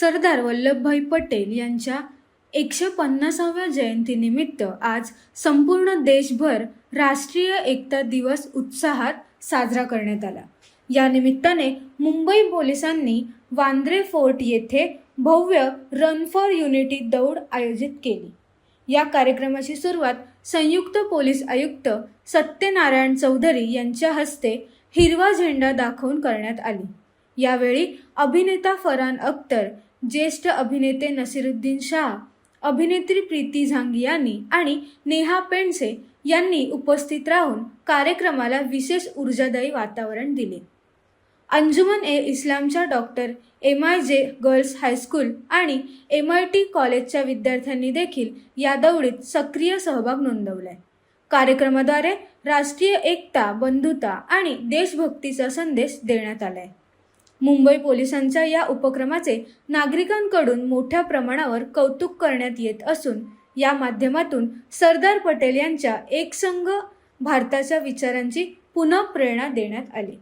सरदार वल्लभभाई पटेल यांच्या एकशे पन्नासाव्या जयंतीनिमित्त आज संपूर्ण देशभर राष्ट्रीय एकता दिवस उत्साहात साजरा करण्यात आला. या निमित्ताने मुंबई पोलिसांनी वांद्रे फोर्ट येथे भव्य रन फॉर युनिटी दौड आयोजित केली. या कार्यक्रमाची सुरुवात संयुक्त पोलीस आयुक्त सत्यनारायण चौधरी यांच्या हस्ते हिरवा झेंडा दाखवून करण्यात आली. यावेळी अभिनेता फरहान अख्तर ज्येष्ठ अभिनेते नसिरुद्दीन शाह अभिनेत्री प्रीती झांगियानी आणि नेहा पेंडसे यांनी उपस्थित राहून कार्यक्रमाला विशेष ऊर्जादायी वातावरण दिले. अंजुमन ए इस्लामच्या doctor M I J girls high school आणि एम आय टी कॉलेजच्या विद्यार्थ्यांनी देखील या दौडीत सक्रिय सहभाग नोंदवलाय. कार्यक्रमाद्वारे राष्ट्रीय एकता बंधुता आणि देशभक्तीचा संदेश देण्यात आलाय. मुंबई पोलिसांच्या या उपक्रमाचे नागरिकांकडून मोठ्या प्रमाणावर कौतुक करण्यात येत असून या माध्यमातून सरदार पटेल यांच्या एकसंघ भारताच्या विचारांची पुनःप्रेरणा देण्यात आली.